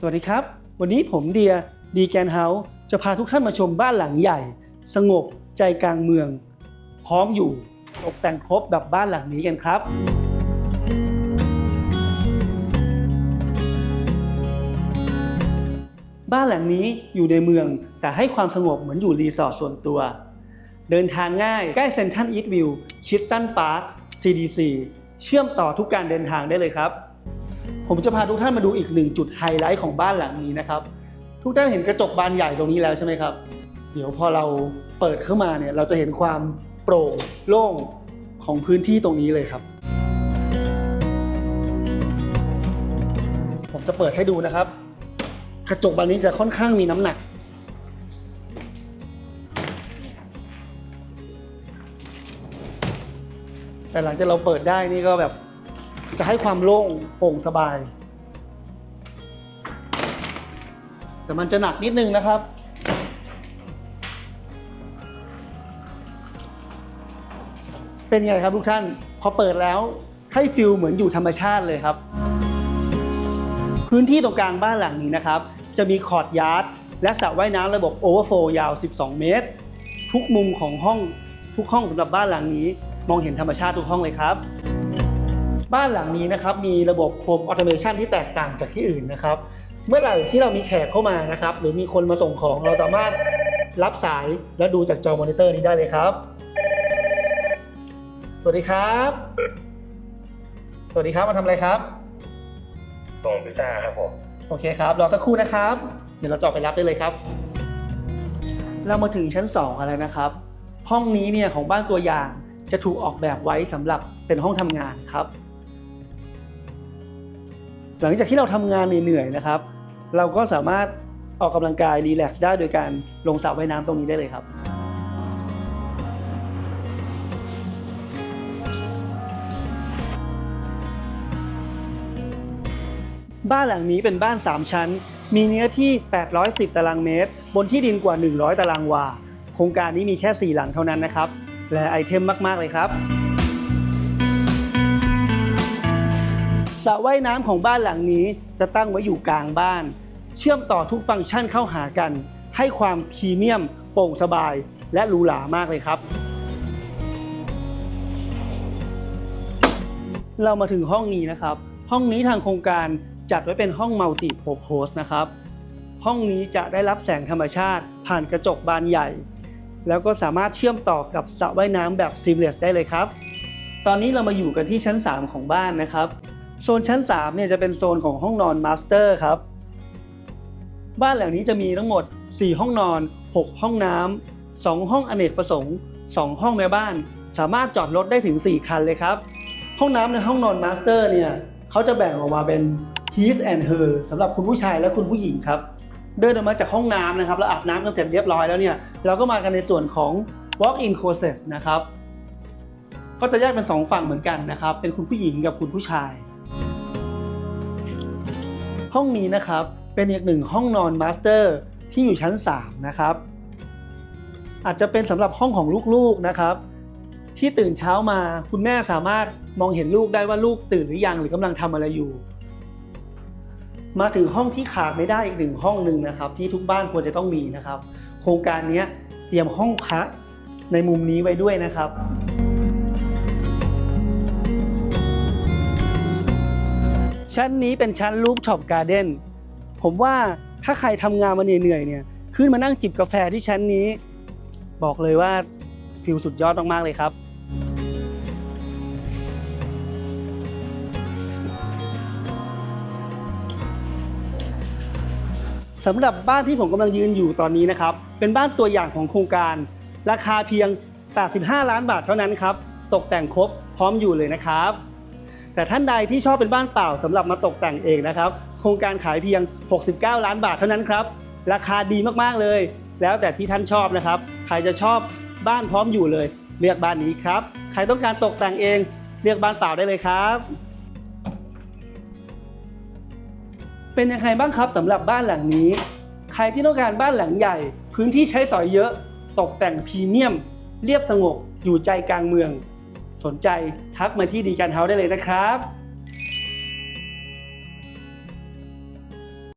สวัสดีครับ วันนี้ผมเดียดีแกนเฮาส์จะพาทุกท่านมาชมบ้านหลังใหญ่ สงบใจกลางเมือง พร้อมอยู่ตกแต่งครบแบบบ้านหลังนี้กันครับ บ้านหลังนี้อยู่ในเมืองแต่ให้ความสงบเหมือนอยู่รีสอร์ทส่วนตัว เดินทางง่ายใกล้เซ็นทรัลอีทวิวชิดตันพาร์ค CDC เชื่อมต่อทุกการเดินทางได้เลยครับ ผมจะพาทุกท่านมาดูอีกหนึ่งจุดไฮไลท์ของบ้านหลังนี้นะครับ ทุกท่านเห็นกระจกบานใหญ่ตรงนี้แล้วใช่ไหมครับ เดี๋ยวพอเราเปิดเข้ามาเนี่ยเราจะเห็นความโปร่งโล่งของพื้นที่ตรงนี้เลยครับ ผมจะเปิดให้ดูนะครับ กระจกบานนี้จะค่อนข้างมีน้ำหนัก แต่หลังจากเราเปิดได้นี่ก็แบบ จะให้ความโล่งโปร่งสบาย แต่มันจะหนักนิดนึงนะครับ เป็นไงครับทุกท่าน พอเปิดแล้วให้ฟิลเหมือนอยู่ธรรมชาติเลยครับ พื้นที่ตรงกลางบ้านหลังนี้นะครับ จะมีคอร์ดยาร์ดและสระว่ายน้ำระบบโอเวอร์โฟยาว 12 เมตร ทุกมุมของห้องทุกห้องสำหรับบ้านหลังนี้ มองเห็นธรรมชาติทุกห้องเลยครับ บ้านหลังนี้นะครับมีระบบโฮมออโตเมชันที่แตกต่างจากที่อื่นนะครับ เมื่อไหร่ที่เรามีแขกเข้ามานะครับ หรือมีคนมาส่งของเราสามารถรับสายและดูจากจอมอนิเตอร์นี้ได้เลยครับ สวัสดีครับ สวัสดีครับมาทำอะไรครับส่งพิซซ่าครับผมโอเคครับรอสักครู่นะครับ เดี๋ยวเราจะออกไปรับได้เลยครับ เรามาถึงชั้น2กันแล้วนะครับ ห้องนี้เนี่ยของบ้านตัวอย่างจะถูกออกแบบไว้สำหรับเป็นห้องทำงานครับ หลังจากที่เราทำงานเหนื่อยๆนะครับ เราก็สามารถออกกำลังกายรีแลกซ์ได้โดยการลงสระว่ายน้ำตรงนี้ได้เลยครับ บ้านหลังนี้เป็นบ้าน 3 ชั้น มีเนื้อที่ 810 ตารางเมตร บนที่ดินกว่า 100 ตารางวา โครงการนี้มีแค่ 4 หลังเท่านั้นนะครับ และไอเทมมาก ๆ เลยครับ ระว่ายน้ำของบ้านหลังนี้จะตั้งไว้อยู่กลางบ้าน เชื่อมต่อทุกฟังก์ชันเข้าหากัน ให้ความพรีเมียม โปร่งสบาย และหรูหรามากเลยครับ เรามาถึงห้องนี้นะครับ ห้องนี้ทางโครงการจัดไว้เป็นห้องมัลติโพโพสนะครับ ห้องนี้จะได้รับแสงธรรมชาติ ผ่านกระจกบานใหญ่ แล้วก็สามารถเชื่อมต่อกับสระว่ายน้ำแบบซีมเลสได้เลยครับ ตอนนี้เรามาอยู่กันที่ชั้น 3 ของบ้านนะครับ โซนชั้น3เนี่ยจะเป็นโซนของห้องนอนมาสเตอร์ครับ บ้านหลังนี้จะมีทั้งหมด 4 ห้องนอน 6 ห้องน้ำ 2 ห้องอเนกประสงค์ 2 ห้องแม่บ้าน สามารถจอดรถได้ถึง 4 คันเลยครับ ห้องน้ำในห้องนอนมาสเตอร์เนี่ยเขาจะแบ่งออกมาเป็น his and her สำหรับคุณผู้ชายและคุณผู้หญิงครับ เดินออกมาจากห้องน้ำนะครับ แล้วอาบน้ำกันเสร็จเรียบร้อยแล้วเนี่ยเราก็มากันในส่วนของ walk in closet นะครับก็จะแยกเป็นสองฝั่งเหมือนกันนะครับ เป็นคุณผู้หญิงกับคุณผู้ชาย ห้องนี้นะครับเป็นอีกหนึ่งห้องนอนมาสเตอร์ที่อยู่ชั้น 3 นะครับ อาจจะเป็นสำหรับห้องของลูกๆนะครับ ที่ตื่นเช้ามาคุณแม่สามารถมองเห็นลูกได้ว่าลูกตื่นหรือยังหรือกำลังทำอะไรอยู่ มาถึงห้องที่ขาดไม่ได้อีกหนึ่งห้องหนึ่งนะครับ ที่ทุกบ้านควรจะต้องมีนะครับ โครงการนี้เตรียมห้องพักในมุมนี้ไว้ด้วยนะครับ ชั้นนี้เป็นชั้นลูปช็อปการ์เด้นผมว่าถ้าใครทำงานมาเหนื่อยๆเนี่ยขึ้นมานั่งจิบกาแฟที่ชั้นนี้ บอกเลยว่าฟิลสุดยอดมากๆเลยครับสำหรับบ้านที่ผมกำลังยืนอยู่ตอนนี้นะครับ เป็นบ้านตัวอย่างของโครงการ ราคาเพียง 85 ล้านบาทเท่านั้นครับ ตกแต่งครบพร้อมอยู่เลยนะครับ แต่ท่านใดที่ชอบเป็นบ้านเปล่าสำหรับมาตกแต่งเองนะครับ โครงการขายเพียง 69 ล้านบาทเท่านั้นครับ ราคาดีมากๆเลย แล้วแต่ที่ท่านชอบนะครับ ใครจะชอบบ้านพร้อมอยู่เลย เลือกบ้านนี้ครับ ใครต้องการตกแต่งเอง เลือกบ้านเปล่าได้เลยครับ เป็นยังไงบ้างครับสำหรับบ้านหลังนี้ ใครที่ต้องการบ้านหลังใหญ่ พื้นที่ใช้สอยเยอะ ตกแต่งพรีเมียม เรียบสงบอยู่ใจกลางเมือง สนใจทักมาที่ดีการเฮาได้เลยนะครับ